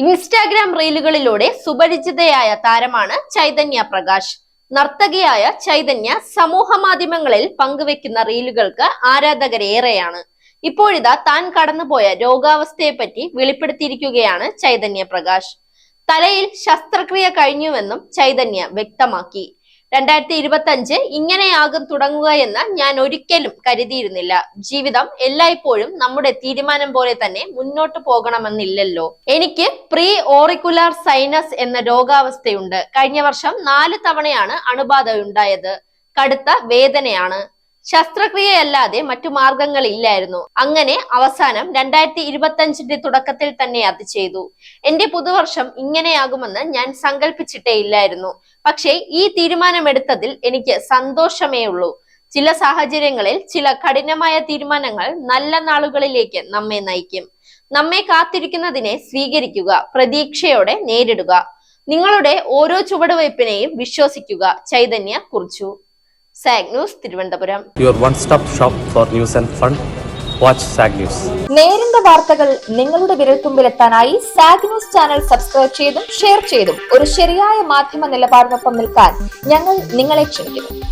Instagram റീലുകളിലൂടെ സുപരിചിതയായ താരമാണ് ചൈതന്യ പ്രകാശ്. നർത്തകിയായ ചൈതന്യ സമൂഹ മാധ്യമങ്ങളിൽ പങ്കുവെക്കുന്ന റീലുകൾക്ക് ആരാധകരേറെയാണ്. ഇപ്പോഴിതാ താൻ കടന്നുപോയ രോഗാവസ്ഥയെപ്പറ്റി വെളിപ്പെടുത്തിയിരിക്കുകയാണ് ചൈതന്യ പ്രകാശ്. തലയിൽ ശസ്ത്രക്രിയ കഴിഞ്ഞുവെന്നും ചൈതന്യ വ്യക്തമാക്കി. രണ്ടായിരത്തി ഇരുപത്തി അഞ്ച് ഇങ്ങനെയാകും തുടങ്ങുക എന്ന് ഞാൻ ഒരിക്കലും കരുതിയിരുന്നില്ല. ജീവിതം എല്ലായ്പ്പോഴും നമ്മുടെ തീരുമാനം പോലെ തന്നെ മുന്നോട്ട് പോകണമെന്നില്ലല്ലോ. എനിക്ക് പ്രീ ഓറിക്കുലാർ സൈനസ് എന്ന രോഗാവസ്ഥയുണ്ട്. കഴിഞ്ഞ വർഷം നാല് തവണയാണ് അണുബാധ ഉണ്ടായത് കടുത്ത വേദനയാണ്. ശസ്ത്രക്രിയയല്ലാതെ മറ്റു മാർഗങ്ങളില്ലായിരുന്നു. അങ്ങനെ അവസാനം രണ്ടായിരത്തി ഇരുപത്തി അഞ്ചിന്റെ തുടക്കത്തിൽ തന്നെ അത് ചെയ്തു. എന്റെ പുതുവർഷം ഇങ്ങനെയാകുമെന്ന് ഞാൻ സങ്കല്പിച്ചിട്ടേ ഇല്ലായിരുന്നു. പക്ഷേ ഈ തീരുമാനമെടുത്തതിൽ എനിക്ക് സന്തോഷമേ ഉള്ളൂ. ചില സാഹചര്യങ്ങളിൽ ചില കഠിനമായ തീരുമാനങ്ങൾ നല്ല നാളുകളിലേക്ക് നമ്മെ നയിക്കും. നമ്മെ കാത്തിരിക്കുന്നതിനെ സ്വീകരിക്കുക പ്രതീക്ഷയോടെ നേരിടുക. നിങ്ങളുടെ ഓരോ ചുവടുവയ്പ്പിനെയും വിശ്വസിക്കുക ചൈതന്യ കുറിച്ചു. Saag news Thiruvananthapuram. Your one stop shop for news and fun watch Saag news നേരിന്റെ വാർത്തകൾ നിങ്ങളുടെ വിരൽത്തുമ്പിലെത്താനായി സാഗ് ന്യൂസ് ചാനൽ സബ്സ്ക്രൈബ് ചെയ്തും ഷെയർ ചെയ്തും ഒരു ശരിയായ മാധ്യമ നിലപാടിനൊപ്പം നിൽക്കാൻ ഞങ്ങൾ നിങ്ങളെ ക്ഷണിക്കുന്നു.